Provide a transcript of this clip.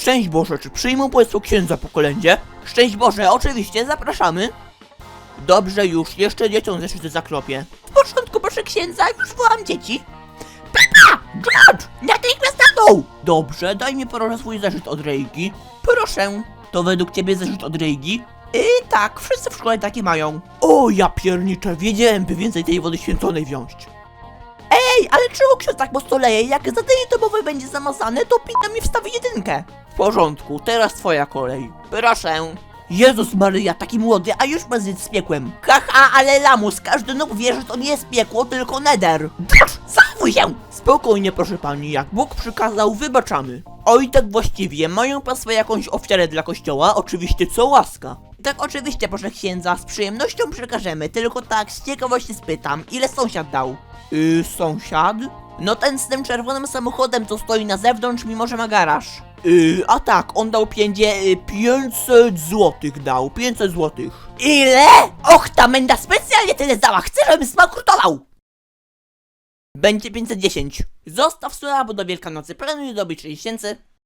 Szczęść Boże, czy przyjmą Państwo księdza po kolędzie? Szczęść Boże, oczywiście, zapraszamy. Dobrze już, jeszcze dzieciom zeszyty zakropię. W porządku, proszę księdza, już wołam dzieci. Pepa! George! Natychmiast na dół! Dobrze, daj mi proszę swój zeszyt od Rejki. Proszę. To według ciebie zeszyt od Rejki? Yy, tak, wszyscy w szkole takie mają. O, ja pierniczę, wiedziałem, by więcej tej wody święconej wziąć. Ej, ale czemu ksiądz tak mocno leje? Jak zadanie domowe będzie zamazane, to pina mi wstawi jedynkę. Porządku, teraz twoja kolej. Proszę. Jezus Maryja, taki młody, a już ma zjedz z piekłem. Haha, ale lamus, każdy nóg wie, że to nie jest piekło, tylko neder. Drz, zachowuj się! Spokojnie, proszę pani, jak Bóg przykazał, wybaczamy. Oj, tak właściwie, mają państwo jakąś ofiarę dla kościoła? Oczywiście, co łaska. Tak, oczywiście, proszę księdza, z przyjemnością przekażemy, tylko tak, z ciekawości spytam, ile sąsiad dał? Yy, sąsiad? No ten z tym czerwonym samochodem, co stoi na zewnątrz, mimo że ma garaż. Yy, a tak, on dał pięcie, yy, 500 złotych dał, 500 złotych. Ile? Och, ta menda specjalnie tyle dała, chcę, żebym smakrutował! Będzie 510. Zostaw słowa, bo do Wielkanocy planuję dobyć 6 tysięcy.